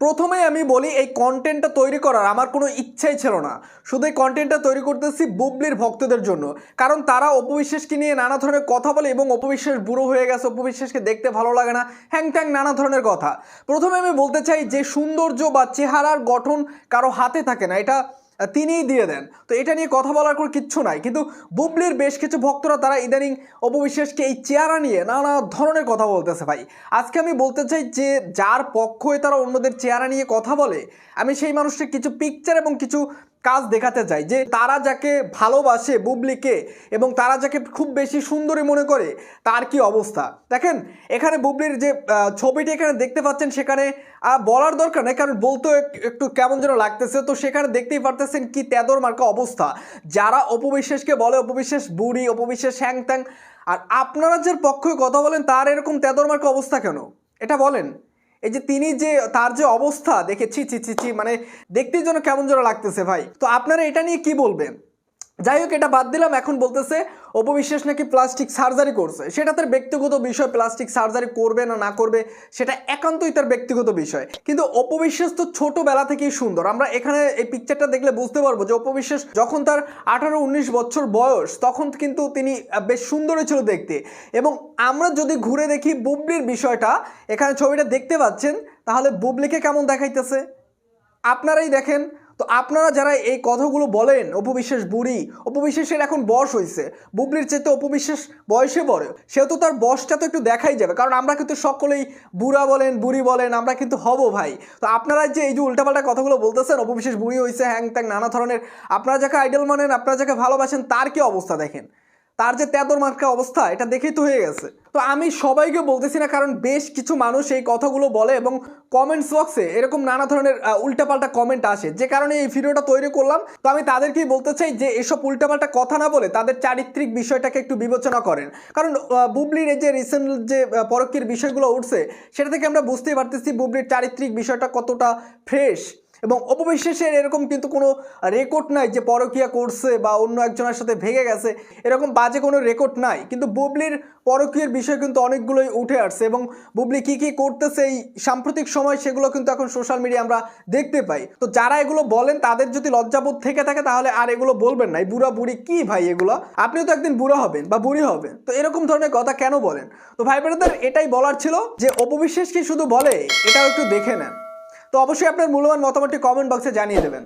প্রথমেই আমি বলি এই কন্টেন্টটা তৈরি করার আমার কোনো ইচ্ছাই ছিল না। শুধু এই কন্টেন্টটা তৈরি করতেছি বুবলির ভক্তদের জন্য। কারণ তারা অপবিশ্বাসকে নিয়ে নানা ধরনের কথা বলে এবং অপবিশ্বাস বুড়ো হয়ে গেছে, অপবিশ্বাসকে দেখতে ভালো লাগে না হ্যাং ট্যাং নানা ধরনের কথা। প্রথমে আমি বলতে চাই যে সৌন্দর্য বা চেহারার গঠন কারও হাতে থাকে না। এটা তিনিই দিয়ে দেন। তো এটা নিয়ে কথা বলার কোনো কিচ্ছু নাই। কিন্তু বুবলির বেশ কিছু ভক্তরা তারা ইদানিং অপবিশ্বাসকে এই চেয়ারা নিয়ে নানা ধরনের কথা বলতেছে ভাই। আজকে আমি বলতে চাই যে, যার পক্ষ হয়ে তারা অন্যদের চেয়ারা নিয়ে কথা বলে, আমি সেই মানুষটির কিছু পিকচার এবং কিছু কাজ দেখাতে চাই যে তারা যাকে ভালোবাসে বুবলিকে এবং তারা যাকে খুব বেশি সুন্দরী মনে করে, তার কি অবস্থা? দেখেন, এখানে বুবলির যে ছবিটি এখানে দেখতে পাচ্ছেন, সেখানে বলার দরকার নেই, কারণ বলতেও একটু কেমন যেন লাগতেছে। তো সেখানে দেখতেই পারতেছেন কি তেদর মার্কা অবস্থা। যারা অপবিশ্বাসকে বলে অপবিশ্বাস, বুড়ি, অপবিশ্বাস হ্যাং ত্যাং আর আপনারা যার পক্ষে কথা বলেন, তার এরকম তেদর মার্কা অবস্থা কেন? এটা বলেন। এই যে তিনি যে, তার যে অবস্থা, দেখে ছি ছি ছি ছি মানে দেখতেই যেন কেমন যেন লাগতেছে ভাই। তো আপনারা এটা নিয়ে কি বলবেন? যাই হোক, এটা বাদ দিলাম। এখন বলতেছে অপবিশ্বাস নাকি প্লাস্টিক সার্জারি করছে। সেটা তার ব্যক্তিগত বিষয় প্লাস্টিক সার্জারি করবে না না করবে, সেটা একান্তই তার ব্যক্তিগত বিষয়। কিন্তু অপবিশ্বাস তো ছোটবেলা থেকেই সুন্দর। আমরা এখানে এই পিকচারটা দেখলে বুঝতে পারব যে অপবিশ্বাস যখন তার আঠারো উনিশ বছর বয়স, তখন কিন্তু তিনি বেশ সুন্দরই ছিল দেখতে। এবং আমরা যদি ঘুরে দেখি বুবলির বিষয়টা, এখানে ছবিটা দেখতে পাচ্ছেন, তাহলে বুবলিকে কেমন দেখাইতেছে? আপনারাই দেখেন। তো আপনারা যারা এই কথাগুলো বলেন, অপবিশ্বাস বুড়ি, অপবিশ্বাসের এখন বয়স হয়েছে, বুবলির চেয়ে তো অপবিশ্বাস বয়সে বড় সেহেতু তার বয়সটা তো একটু দেখাই যাবে, কারণ আমরা কিন্তু সকলেই বুড়া বলেন, বুড়ি বলেন, আমরা কিন্তু হব ভাই। তো আপনারা যে এই যে উল্টাপাল্টা কথাগুলো বলতেছেন, অপবিশ্বাস বুড়ি হয়েছে হ্যাং ত্যাং, নানা ধরনের, আপনারা যাকে আইডল মানেন, আপনারা যাকে ভালোবাসেন, তার কি অবস্থা দেখেন? তার যে তেদর মার্কা অবস্থা, এটা দেখেই তো হয়ে গেছে। তো আমি সবাইকে বলতেছি না কারণ বেশ কিছু মানুষ এই কথাগুলো বলে এবং কমেন্টস বক্সে এরকম নানা ধরনের উল্টাপাল্টা কমেন্ট আসে। যে কারণে এই ভিডিওটা তৈরি করলাম। তো আমি তাদেরকেই বলতে চাই যে এসব উল্টাপাল্টা কথা না বলে তাদের চারিত্রিক বিষয়টাকে একটু বিবেচনা করেন। কারণ বুবলির এই যে রিসেন্ট যে আহ, বিষয়গুলো উঠছে সেটা থেকে আমরা বুঝতেই পারতেছি বুবলির চারিত্রিক বিষয়টা কতটা ফ্রেশ এবং অপবিশ্বাসের এরকম কিন্তু কোনো রেকর্ড নাই যে পরকিয়া করছে বা অন্য একজনের সাথে ভেঙে গেছে, এরকম বাজে কোনো রেকর্ড নাই। কিন্তু বুবলির পরকীয়ের বিষয় কিন্তু অনেকগুলোই উঠে আসছে এবং বুবলি কি কি করতেছে এই সাম্প্রতিক সময় সেগুলো কিন্তু এখন সোশ্যাল মিডিয়া আমরা দেখতে পাই। তো যারা এগুলো বলেন, তাদের যদি লজ্জাবোধ থেকে থাকে তাহলে আর এগুলো বলবেন না। এই বুড়া বুড়ি কি ভাই এগুলো? আপনিও তো একদিন বুড়া হবেন বা বুড়ি হবেন। তো এরকম ধরনের কথা কেন বলেন? তো ভাই বোনেদের এটাই বলার ছিল যে অপবিশ্বাস কি শুধু বলে? এটাও একটু দেখে নেন। তো অবশ্যই আপনার মূল্যবান মতামতটি কমেন্ট বক্সে জানিয়ে দেবেন।